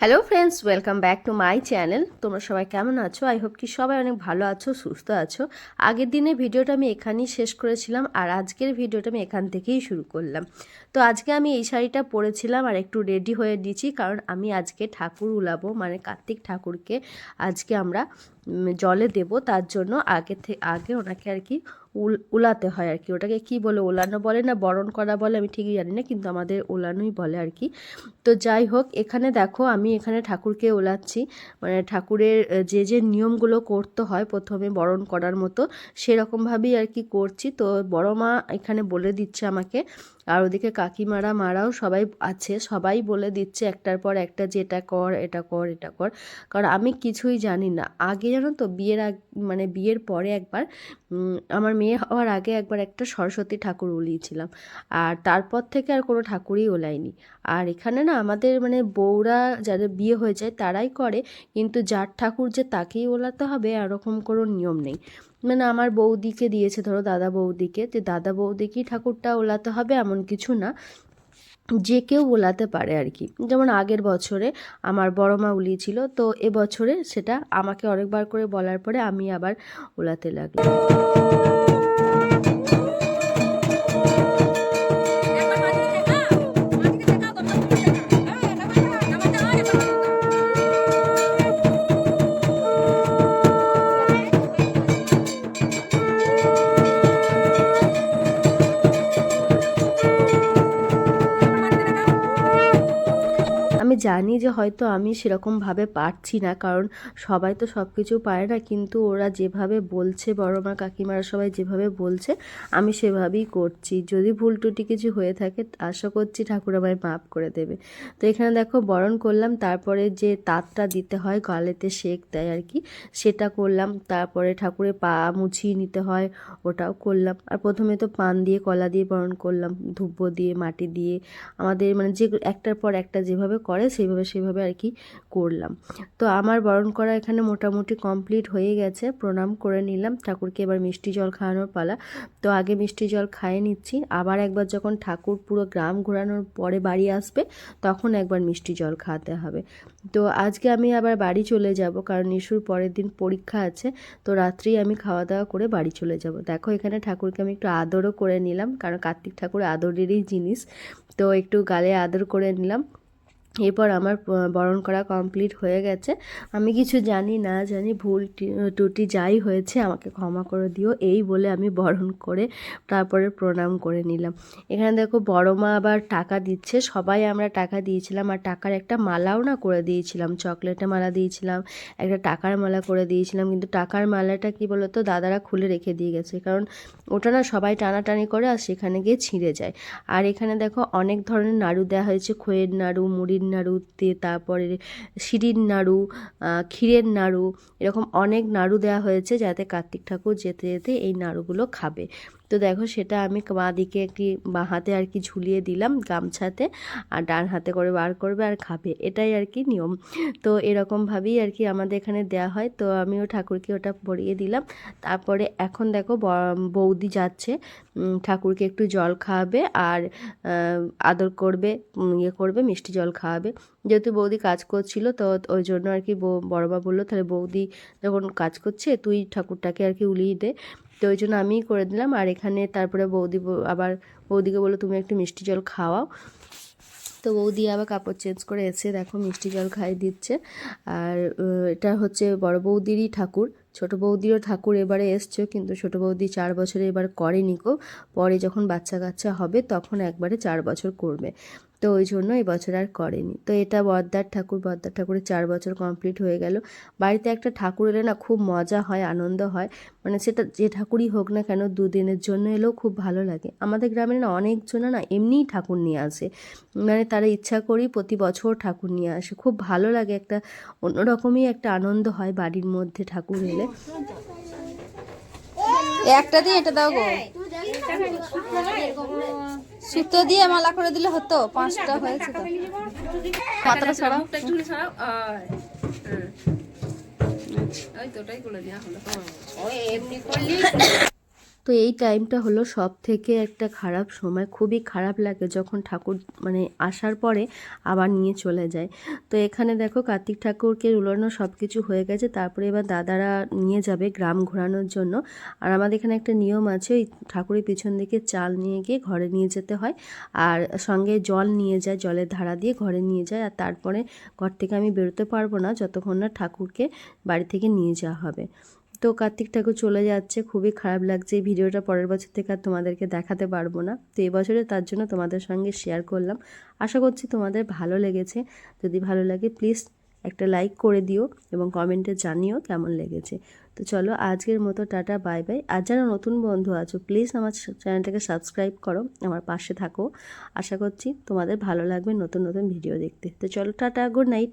Hello friends welcome back to my channel তোমরা সবাই কেমন আছো? আই হোপ কি সবাই অনেক ভালো আছো, সুস্থ আছো। আগের দিনে ভিডিওটা আমি এখানেই শেষ করেছিলাম আর আজকের ভিডিওটা আমি এখান থেকেই শুরু করলাম। তো আজকে আমি এই শাড়িটা পরেছিলাম আর একটু রেডি হয়ে দিয়েছি কারণ আমি আজকে ঠাকুর উলাবো মানে কার্তিক ঠাকুরকে আজকে আমরা জলে দেব। তার জন্য আগে থেকে আগে ওনাকে আর কি উলাতে হয় আর কি। ওটাকে কি বলে? ওলানো বলে না বরণ করা বলে? আমি ঠিকই জানি না, কিন্তু আমাদের ওলানোই বলে আর কি। তো যাই হোক, এখানে দেখো আমি এখানে ঠাকুরকে ওলাচ্ছি মানে ঠাকুরের যে যে নিয়মগুলো করতে হয় প্রথমে বরণ করার মতো, সেরকমভাবেই আর কি করছি। তো বড় মা এখানে বলে দিচ্ছে আমাকে আর ওদিকে কাকিমারা, মারাও সবাই আছে। সবাই বলে দিচ্ছে একটার পর একটা যে এটা কর এটা কর এটা কর। কারণ আমি কিছুই জানি না। আগে জানো তো, বিয়ের আগ মানে বিয়ের পরে একবার আমার মেয়ে হওয়ার আগে একবার একটা সরস্বতী ঠাকুর উলিয়েছিলাম। আর তারপর থেকে আর কোনো ঠাকুরই ওলাইনি আর এখানে না আমাদের মানে বউরা যাদের বিয়ে হয়ে যায় তারাই করে। কিন্তু যার ঠাকুর যে তাকেই ওলাতে হবে এরকম কোনো নিয়ম নেই। মানে আমার বৌদিকে দিয়েছে, ধরো দাদা বৌদিকে, যে দাদা বৌদিকেই ঠাকুরটা ওলাতে হবে এমন কিছু না। যে কেউ বোলাতে পারে আর কি। যেমন আগের বছরে আমার বড় মা উলিয়েছিল তো এবছরে সেটা আমাকে অনেকবার করে বলার পরে আমি আবার ওলাতে লাগলাম। জানি যে হয়তো আমি সেরকমভাবে পারছি না, কারণ সবাই তো সব কিছু পারে না, কিন্তু ওরা যেভাবে বলছে, বড় মা কাকিমারা সবাই যেভাবে বলছে, আমি সেভাবেই করছি। যদি ভুল টুটি কিছু হয়ে থাকে, আশা করছি ঠাকুর আমায় মাফ করে দেবে। তো এখানে দেখো, বরণ করলাম, তারপরে যে তাঁতটা দিতে হয়, গালেতে শেক দেয় আর কি, সেটা করলাম। তারপরে ঠাকুরের পা মুছিয়ে নিতে হয়, ওটাও করলাম। আর প্রথমে তো পান দিয়ে, কলা দিয়ে বরণ করলাম, ধূপ দিয়ে, মাটি দিয়ে। আমাদের মানে যে একটার পর একটা যেভাবে করে সেইভাবে সেইভাবে আর কি করলাম। তো আমার বরণ করা এখানে মোটামুটি কমপ্লিট হয়ে গেছে, প্রণাম করে নিলাম। ঠাকুরকে এবার মিষ্টি জল খাওয়ানোর পালা। তো আগে মিষ্টি জল খাইয়ে নিচ্ছি। আবার একবার যখন ঠাকুর পুরো গ্রাম ঘোরানোর পরে বাড়ি আসবে, তখন একবার মিষ্টি জল খাওয়াতে হবে। তো আজকে আমি আবার বাড়ি চলে যাব, কারণ নিশুর পরের দিন পরীক্ষা আছে। তো রাত্রেই আমি খাওয়া দাওয়া করে বাড়ি চলে যাব। দেখো এখানে ঠাকুরকে আমি একটু আদরও করে নিলাম, কারণ কার্তিক ঠাকুর আদরেরই জিনিস। তো একটু গালে আদর করে নিলাম। এরপর আমার বরণ করা কমপ্লিট হয়ে গেছে। আমি কিছু জানি না জানি, ভুল টি- ত্রুটি যাই হয়েছে, আমাকে ক্ষমা করে দিও। এই বলে আমি বরণ করে তারপরে প্রণাম করে নিলাম। এখানে দেখো, বড় মা আবার টাকা দিচ্ছে। সবাই আমরা টাকা দিয়েছিলাম আর টাকার একটা মালাও না করে দিয়েছিলাম। চকলেটের মালা দিয়েছিলাম, একটা টাকার মালা করে দিয়েছিলাম। কিন্তু টাকার মালাটা কি বলতো, দাদারা খুলে রেখে দিয়ে গেছে। কারণ ওটা না সবাই টানাটানি করে আর সেখানে গিয়ে ছিঁড়ে যায়। আর এখানে দেখো, অনেক ধরনের নাড়ু দেওয়া হয়েছে। খইয়ের নাড়ু, মুড়ির নাড়ু দিয়ে তারপরে সিঁড়ির নাড়ু ক্ষীরের নাড়ু, এরকম অনেক নাড়ু দেওয়া হয়েছে যাতে কার্তিক ঠাকুর যেতে যেতে এই নাড়ুগুলো খাবে। তো দেখো সেটা আমি বাঁ দিকে একটি বাঁ, হাতে আর কি ঝুলিয়ে দিলাম গামছাতে আর ডান হাতে করে বার করবে আর খাবে। এটাই আর কি নিয়ম। তো এরকমভাবেই আর কি আমাদের এখানে দেওয়া হয়। তো আমিও ঠাকুরকে ওটা পরিয়ে দিলাম। তারপরে এখন দেখো বৌদি যাচ্ছে। ঠাকুরকে একটু জল খাওয়াবে আর আদর করবে ইয়ে করবে, মিষ্টি জল খাওয়াবে। যেহেতু বৌদি কাজ করছিল তো ওই জন্য আর কি বৌ বড়মা বলল, তাহলে বৌদি যখন কাজ করছে তুই ঠাকুরটাকে আর কি উলিয়ে দে। তো ওই জন্য আমিই করে দিলাম। আর এখানে তারপরে বৌদি আবার বৌদিকে বলল, তুমি একটু মিষ্টি জল খাওয়াও। তো বৌদি আবার কাপড় চেঞ্জ করে এসে দেখো মিষ্টি জল খাইয়ে দিচ্ছে। আর এটা হচ্ছে বড় বৌদিরই ঠাকুর। ছোট বৌদিরও ঠাকুর এবারে এসছে, কিন্তু ছোট বৌদি চার বছরে এবার করেনি কো পরে যখন বাচ্চা কাচ্চা হবে, তখন একবারে চার বছর করবে। তো ওই জন্য এই বছর আর করেনি। তো এটা বদ্দার ঠাকুর বদ্দার ঠাকুরের চার বছর কমপ্লিট হয়ে গেল। বাড়িতে একটা ঠাকুর এলে না খুব মজা হয় আনন্দ হয়। মানে সেটা যে ঠাকুরই হোক না কেন দুদিনের জন্য এলেও খুব ভালো লাগে। আমাদের গ্রামে না অনেকজন না এমনিই ঠাকুর নিয়ে আসে। মানে তারা ইচ্ছা করি প্রতি বছর ঠাকুর নিয়ে আসে। খুব ভালো লাগে একটা অন্যরকমই একটা আনন্দ হয় বাড়ির মধ্যে ঠাকুর এলে। একটা দিয়ে এটা দাও গো। সুতো দিয়ে মালা করে দিলে হতো পাঁচটা হয়েছে তো। ছাড়াও? আয়। হ্যাঁ ওই তো ওটাই করে দেওয়া হলো। এমনি করলি তো এই টাইমটা হলো সব থেকে একটা খারাপ সময়। খুবই খারাপ লাগে যখন ঠাকুর মানে আসার পরে আবার নিয়ে চলে যায়। তো এখানে দেখো কার্তিক ঠাকুরকে উলানো সব কিছু হয়ে গেছে। তারপরে এবার দাদারা নিয়ে যাবে গ্রাম ঘোরানোর জন্য। আর আমাদের এখানে একটা নিয়ম আছে ওই ঠাকুরের পিছন দিকে চাল নিয়ে গিয়ে ঘরে নিয়ে যেতে হয়। আর সঙ্গে জল নিয়ে যায়, জলের ধারা দিয়ে ঘরে নিয়ে যায়। আর তারপরে ঘর থেকে আমি বেরোতে পারব না যতক্ষণ না ঠাকুরকে বাড়ি থেকে নিয়ে যাওয়া হবে। তো কার্তিক ঠাকুর চলে যাচ্ছে। খুবই খারাপ লাগছে এই ভিডিওটা। পরের বছর থেকে আর তোমাদেরকে দেখাতে পারব না। তো এই বছরে তার জন্য তোমাদের সঙ্গে শেয়ার করলাম। আশা করছি তোমাদের ভালো লেগেছে। যদি ভালো লাগে প্লিজ একটা লাইক করে দিও এবং কমেন্টে জানিও কেমন লেগেছে। তো চলো আজকের মতো টাটা বাই বাই আর যারা নতুন বন্ধু আছো প্লিজ আমার চ্যানেলটাকে সাবস্ক্রাইব করো, আমার পাশে থাকো। আশা করছি তোমাদের ভালো লাগবে নতুন নতুন ভিডিও দেখতে। তো চলো টাটা গুড নাইট